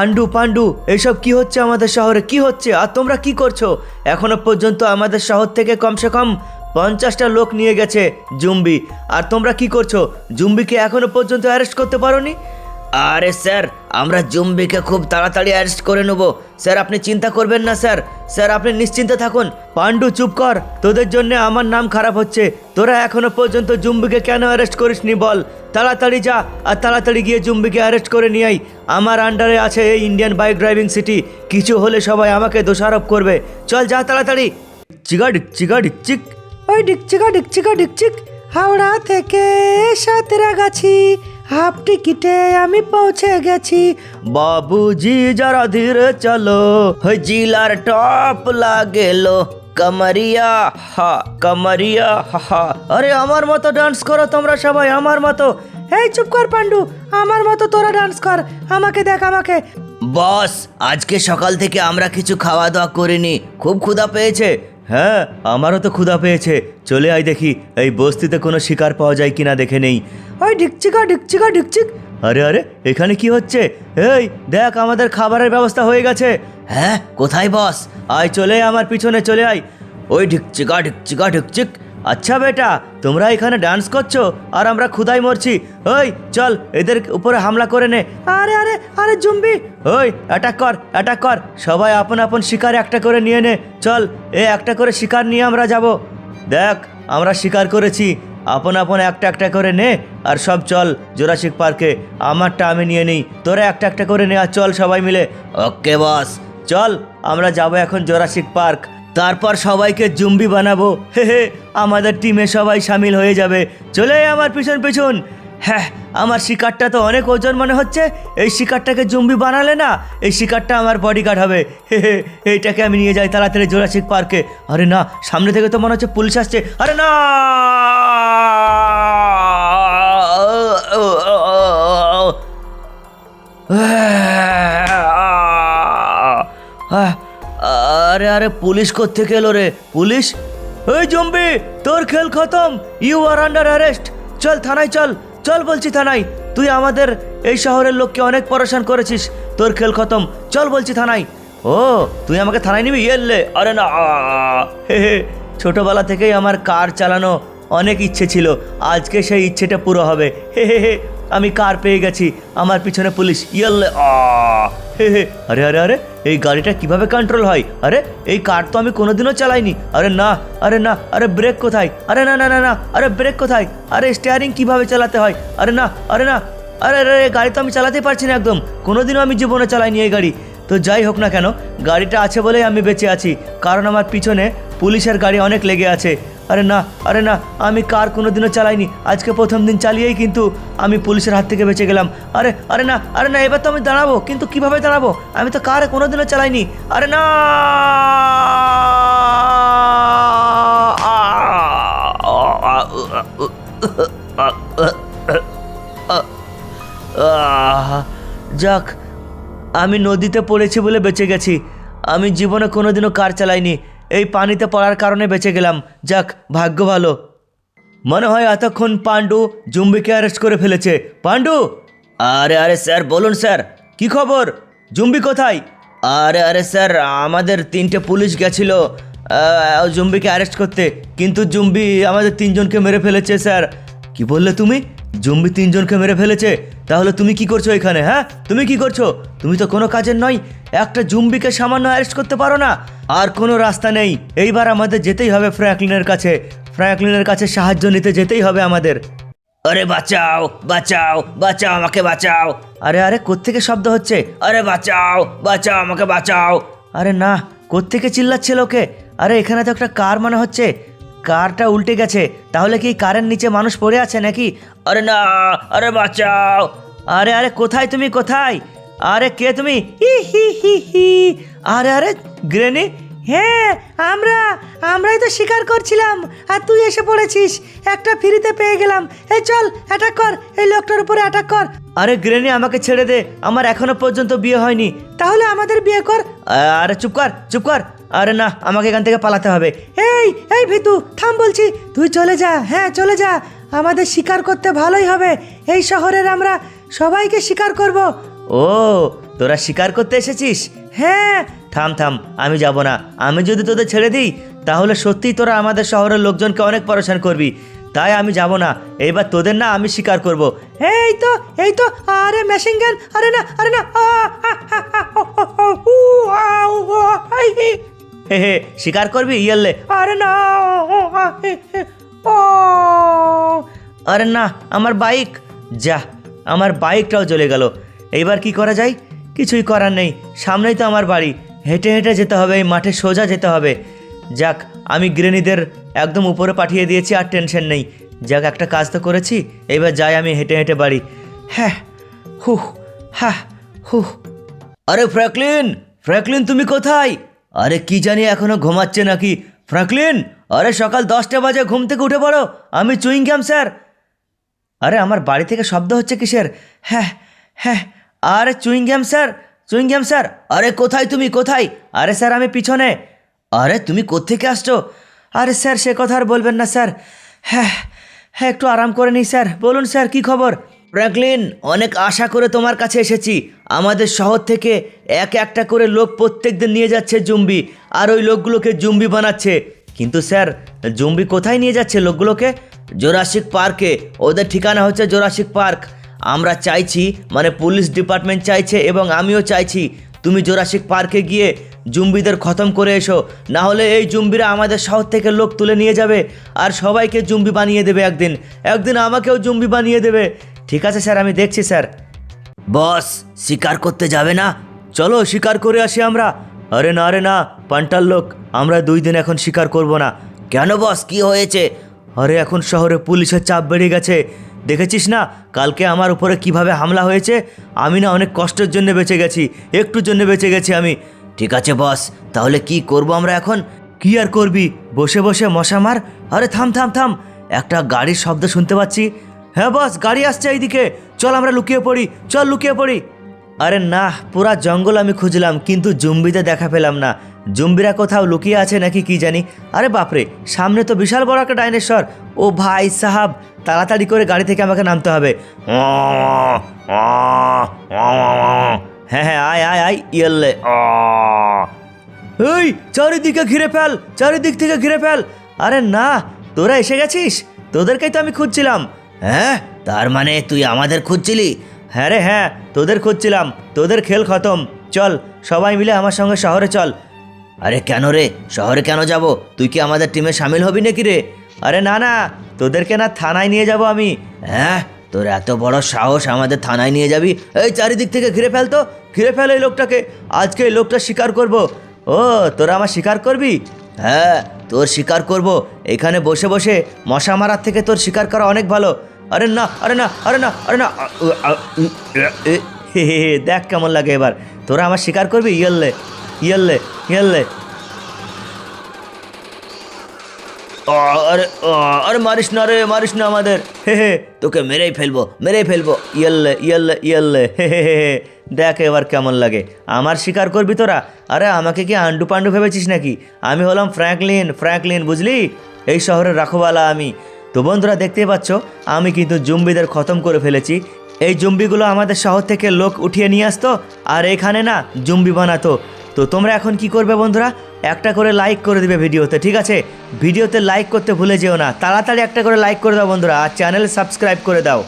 Undo, Pandu, এসব কি হচ্ছে আমাদের শহরে? কি হচ্ছে? আর তোমরা কি করছ? এখনও পর্যন্ত আমাদের শহর থেকে কমসে কম পঞ্চাশটা লোক নিয়ে গেছে জুম্বি। আর তোমরা কি করছ? জুম্বিকে এখনও পর্যন্ত অ্যারেস্ট করতে পারোনি? আরে স্যার, আমরা জুম্বিকে খুব তাড়াতাড়ি অ্যারেস্ট করে নেব। স্যার, আপনি চিন্তা করবেন না, স্যার। স্যার, আপনি নিশ্চিন্তে থাকুন। পান্ডু, চুপ কর। তোদের জন্য আমার নাম খারাপ হচ্ছে। তোরা এখনও পর্যন্ত জুম্বিকে কেন অ্যারেস্ট করিসনি বল? তাড়াতাড়ি যা, আর তাড়াতাড়ি গিয়ে জুম্বিকে অ্যারেস্ট করে নিয়ে আই আমার আন্ডারে আছে এই ইন্ডিয়ান বাইক ড্রাইভিং সিটি কিছু হলে সবাই আমাকে দোষারোপ করবে। চল যা তাড়াতাড়ি। চিগা ডিক চিগা ডিক চিক। ওই ডিকচিকা ডিকচিকা ডিকচিক হাওড়া থেকে সাঁতরাগাছি। হাফ টিকিটে আমি পৌঁছে গেছি। বাবুজি যারা ধীরে চলো জিলার টপ লাগেলো। কমরিয়া হা কমরিয়া হা আরে আমার মতো ডান্স করো তোমরা সবাই আমার মতো। এই চুপ কর পান্ডু আমার মতো তোরা ডান্স কর আমাকে দেখ আমাকে। বস আজকে সকাল থেকে আমরা কিছু খাওয়া দাওয়া করিনি। খুব ক্ষুধা পেয়েছে। হ্যাঁ আমারও তো ক্ষুধা পেয়েছে। চলে আয় দেখি, এই বস্তিতে কোনো শিকার পাওয়া যায় কিনা দেখে নেই। ওই ঢিকচিকা ডিকচিকা ডিকচিক আরে আরে, এখানে কি হচ্ছে? এই, দেখ, আমাদের খাবারের ব্যবস্থা হয়ে গেছে। হ্যাঁ কোথায় বস? আয়, চলে আমার পিছনে, চলে আয়। ওই ঢিকচিকা ঢিকচিকা, ঢিকচিক। আচ্ছা বেটা, তোমরা এখানে ডান্স করছ আর আমরা ক্ষুদাই মরছি। ওই, চল, এদের উপরে হামলা করে নে। আরে আরে আরে, জুম্বি! ওই অ্যাটাক কর অ্যাটাক কর। সবাই আপন আপন শিকার একটা করে নিয়ে নে। চল, এ একটা করে শিকার নিয়ে আমরা যাব। দেখ, আমরা শিকার করেছি। আপন আপন একটা একটা করে নে আর সব চল জোরাসিক পার্কে আমারটা আমি নিয়ে নিই। তোরা একটা একটা করে নে আর চল সবাই মিলে। ওকে বস চল, আমরা যাব এখন জোরাসিক পার্ক তারপর সবাইকে জুম্বি বানাবো। হে হে, আমাদের টিমে সবাই সামিল হয়ে যাবে। চলে আমার পিছন পিছন। হ্যাঁ আমার শিকারটা তো অনেক ওজন মনে হচ্ছে। এই শিকারটাকে জম্বি বানালে না, এই শিকারটা আমার বডিগার্ড হবে। হে হে, এইটাকে আমি নিয়ে যাই তাড়াতাড়ি জোরাসিক পার্কে আরে না, সামনে থেকে তো মনে হচ্ছে পুলিশ আসছে। আরে না! আরে আরে, পুলিশ কোত্থেকে এলো রে? পুলিশ? এই জম্বি, তোর খেল খতম। ইউ আর আন্ডার অ্যারেস্ট চল থানায় চল। চল বলছি থানায়। তুই আমাদের এই শহরের লোককে অনেক পরেশান করেছিস। তোর খেল খতম। চল বলছি থানায়। ও, তুই আমাকে থানায় নিবি? এলে, আরে না হে হে। ছোটোবেলা থেকেই আমার কার চালানো অনেক ইচ্ছে ছিল। আজকে সেই ইচ্ছেটা পুরো হবে। হে হে হে, আমি কার পেয়ে গেছি? আমার পিছনে পুলিশ। ইয়েলে আ, হে হে। আরে আরে আরে এই গাড়িটা কীভাবে কন্ট্রোল হয়? আরে, এই কার তো আমি কোনোদিনও চালাইনি। আরে না আরে না, আরে ব্রেক কোথায়? আরে না না না না, আরে ব্রেক কোথায়? আরে স্টিয়ারিং কীভাবে চালাতে হয়? আরে না আরে না আরে আরে, গাড়ি তো আমি চালাতেই পারছি না একদম। কোনোদিনও আমি জীবনে চালাইনি এই গাড়ি। তো যাই হোক না কেন, গাড়িটা আছে বলেই আমি বেঁচে আছি। কারণ আমার পিছনে পুলিশের গাড়ি অনেক লেগে আছে। আরে না আরে না, আমি কার কোনো দিনও চালাইনি। আজকে প্রথম দিন চালিয়েই কিন্তু আমি পুলিশের হাত থেকে বেঁচে গেলাম। আরে আরে না আরে না, এবার তো আমি দাঁড়াবো। কিন্তু কীভাবে দাঁড়াবো? আমি তো কার কোনো দিনও চালাইনি। আরে না! যাক, আমি নদীতে পড়েছি বলে বেঁচে গেছি। আমি জীবনে কোনোদিনও কার চালাইনি। এই পানিতে পড়ার কারণে বেঁচে গেলাম। যাক, ভাগ্য ভালো। মনে হয় এতক্ষণ পাণ্ডু জুম্বিকে অ্যারেস্ট করে ফেলেছে। পাণ্ডু! আরে আরে স্যার, বলুন স্যার, কি খবর? জুম্বি কোথায়? আরে আরে স্যার, আমাদের তিনটে পুলিশ গেছিল জুম্বিকে অ্যারেস্ট করতে। কিন্তু জুম্বি আমাদের তিনজনকে মেরে ফেলেছে, স্যার। কি বললে তুমি? জম্বি তিনজনকে মেরে ফেলেছে, তাহলে তুমি কি করছ এখানে হ্যাঁ? তুমি কি করছ? তুমি তো কোনো কাজের নয়, একটা জুম্বিকে সামান্য অ্যারেস্ট করতে পারো না। আর কোনো রাস্তা নেই। এইবার আমাদের যেতেই হবে ফ্র্যাঙ্কলিনের কাছে। ফ্র্যাঙ্কলিনের কাছে সাহায্য নিতে যেতেই হবে আমাদের। আরে বাঁচাও বাঁচাও বাঁচাও আমাকে, বাঁচাও। আরে আরে, কোত্থেকে শব্দ হচ্ছে? আরে বাঁচাও বাঁচাও আমাকে, বাঁচাও। আরে না, কোত্থেকে চিল্লাচ্ছে লোকে আরে, এখানে তো একটা কার মনে হচ্ছে। কারটা উল্টে গেছে। তাহলে কি কারের নিচে মানুষ পড়ে আছে নাকি? আরে না, আরে বাঁচাও। আরে আরে, কোথায় তুমি? কোথায়? আরে, কে তুমি? হি হি হি হি। আরে আরে, গ্রেনি। হ্যাঁ আমরা, আমরাই তো শিকার করছিলাম। আর তুই এসে পড়েছিস। একটা ফ্রিতে পেয়ে গেলাম। এই চল অ্যাটাক কর। এই লোকটার উপরে অ্যাটাক কর। আরে, গ্রেনি, আমাকে ছেড়ে দে। আমার এখনও পর্যন্ত বিয়ে হয়নি। তাহলে আমাদের বিয়ে কর। আরে, চুপ কর চুপ কর। আরে না আমাকে এখান থেকে পালাতে হবে। এই এই ভিতু থাম বলছি। তুই চলে যা হ্যাঁ চলে যা। আমাদের শিকার করতে ভালোই হবে। এই শহরের আমরা সবাইকে শিকার করব। ও তোরা শিকার করতে এসেছিস? হ্যাঁ। থাম থাম আমি যাব না। আমি যদি তোদের ছেড়ে দিই তাহলে সত্যিই তোরা আমাদের শহরের লোকজনকে অনেক পরেশান করবি। তাই আমি যাব না। এইবার তোদের না আমি শিকার করব। এই তো এই তো আরে মেশিন গান আরে না আরে না হি। হে হে শিকার করবি ইয়েললে আরে না হি, হি, আরে না আমার বাইক। যা আমার বাইকটাও চলে গেল। এইবার কি করা যায়? কিছুই করার নেই। সামনেই তো আমার বাড়ি। হেঁটে হেঁটে যেতে হবে এই মাঠে সোজা যেতে হবে। যাক আমি গ্রেনিদের একদম উপরে পাঠিয়ে দিয়েছি আর টেনশন নেই। যাক একটা কাজ তো করেছি এবার যাই আমি হেঁটে হেঁটে বাড়ি। হ্যাঁ হুহ হ্যাঁ হুহ। আরে ফ্র্যাঙ্কলিন ফ্র্যাঙ্কলিন তুমি কোথায়? আরে কি জানি এখনও ঘুমাচ্ছে নাকি? ফ্র্যাঙ্কলিন আরে সকাল দশটা বাজে ঘুম থেকে উঠে পড়ো, আমি চুইংগাম স্যার। আরে আমার বাড়ি থেকে শব্দ হচ্ছে কিসের? হ্যাঁ হ্যাঁ আরে চুইংগাম স্যার চুইংগাম স্যার। আরে কোথায় তুমি, কোথায়? আরে স্যার, আমি পিছনে। আরে তুমি কোত্থেকে আসছো? আরে স্যার, সে কথা আর বলবেন না, স্যার। হ্যাঁ হ্যাঁ একটু আরাম করে নিই, স্যার। বলুন, স্যার, কি খবর? ফ্র্যাঙ্কলিন অনেক আশা করে তোমার কাছে এসেছি। আমাদের শহর থেকে এক একটা করে লোক প্রত্যেক দিন নিয়ে যাচ্ছে জুম্বি, আর ওই লোকগুলোকে জুম্বি বানাচ্ছে। কিন্তু স্যার, জুম্বি কোথায় নিয়ে যাচ্ছে লোকগুলোকে? জোরাসিক পার্কে। ওদের ঠিকানা হচ্ছে জোরাসিক পার্ক। আমরা চাইছি মানে পুলিশ ডিপার্টমেন্ট চাইছে এবং আমিও চাইছি, তুমি জোরাসিক পার্কে গিয়ে জুম্বিদের খতম করে এসো। না হলে এই জুম্বিরা আমাদের শহর থেকে লোক তুলে নিয়ে যাবে, আর সবাইকে জুম্বি বানিয়ে দেবে একদিন। একদিন আমাকেও জুম্বি বানিয়ে দেবে। ঠিক আছে, স্যার, আমি দেখছি, স্যার। বস, শিকার করতে যাবে না? চলো, শিকার করে আসি আমরা। আরে না আরে না, পান্টার লোক, আমরা দুই দিন এখন শিকার করব না। কেন বস, কি হয়েছে? আরে, এখন শহরে পুলিশের চাপ বেড়ে গেছে। দেখেছিস না, কালকে আমার উপরে কীভাবে হামলা হয়েছে? আমি না অনেক কষ্টের জন্য বেঁচে গেছি, একটুর জন্য বেঁচে গেছি আমি। ঠিক আছে, বস, তাহলে কি করব আমরা এখন? কি আর করবি? বসে বসে মশা মার? আরে, থাম থাম থাম। একটা গাড়ির শব্দ শুনতে পাচ্ছি। হ্যাঁ বস, গাড়ি আসছে এইদিকে। চল আমরা লুকিয়ে পড়ি, চল লুকিয়ে পড়ি। আরে না, পুরা জঙ্গল আমি খুঁজলাম, কিন্তু জুম্বিতে দেখা পেলাম না। জুম্বিরা কোথাও লুকিয়ে আছে নাকি কি জানি? আরে বাপরে, সামনে তো বিশাল বড় একটা ডাইনোসর। ও ভাই সাহাব, তাড়াতাড়ি করে গাড়ি থেকে আমাকে নামতে হবে। হ্যাঁ হ্যাঁ আয় আয় আয় ইয়েলে এই, চারিদিকে ঘিরে ফেল, চারিদিক থেকে ঘিরে ফেল। আরে না, তোরা এসে গেছিস? তোদেরকেই তো আমি খুঁজছিলাম। হ্যাঁ? তার মানে তুই আমাদের খুঁজছিলি? হ্যাঁ রে হ্যাঁ তোদের খুঁজছিলাম। তোদের খেল খতম। চল, সবাই মিলে আমার সঙ্গে শহরে চল। আরে কেন রে? শহরে কেন যাব? তুই কি আমাদের টিমে সামিল হবি নাকি রে? আরে না না, তোদেরকে না থানায় নিয়ে যাব আমি। হ্যাঁ তোর এত বড় সাহস আমাদের থানায় নিয়ে যাবি? এই চারিদিক থেকে ঘিরে ফেল তো, ঘিরে ফেল এই লোকটাকে। আজকে এই লোকটা শিকার করব। ও, তোরা আমার স্বীকার করবি? হ্যাঁ তোর শিকার করব। এখানে বসে বসে মশা মারার থেকে তোর শিকার করা অনেক ভালো। আরে না আরে না আরে না আরে না দেখ কেমন লাগে এবার। তোরা আমার শিকার করবি? ইয়েললে ইয়েললে ইয়েললে আরে আরে মারিস না রে, মারিস না আমাদের। হে হে, তোকে মেরেই ফেলব মেরেই ফেলব। ইয়েললে ইয়েললে ইয়েললে হে হে হে। দেখ এবার কেমন লাগে। আমার শিকার করবি তোরা? আরে আমাকে কি আন্ডু পাণ্ডু ভেবেছিস নাকি? আমি হলাম ফ্র্যাঙ্কলিন ফ্র্যাঙ্কলিন, বুঝলি? এই শহরের রাখোবালা আমি। তো বন্ধুরা দেখতেই পাচ্ছ, আমি কিন্তু জুম্বিদের খতম করে ফেলেছি। এই জুম্বিগুলো আমাদের শহর থেকে লোক উঠিয়ে নিয়ে আসতো, আর এখানে না জুম্বি বানাতো। তো তোমরা এখন কি করবে বন্ধুরা? একটা করে লাইক করে দিবে ভিডিওতে, ঠিক আছে? ভিডিওতে লাইক করতে ভুলে যেও না। তাড়াতাড়ি একটা করে লাইক করে দাও বন্ধুরা, আর চ্যানেল সাবস্ক্রাইব করে দাও।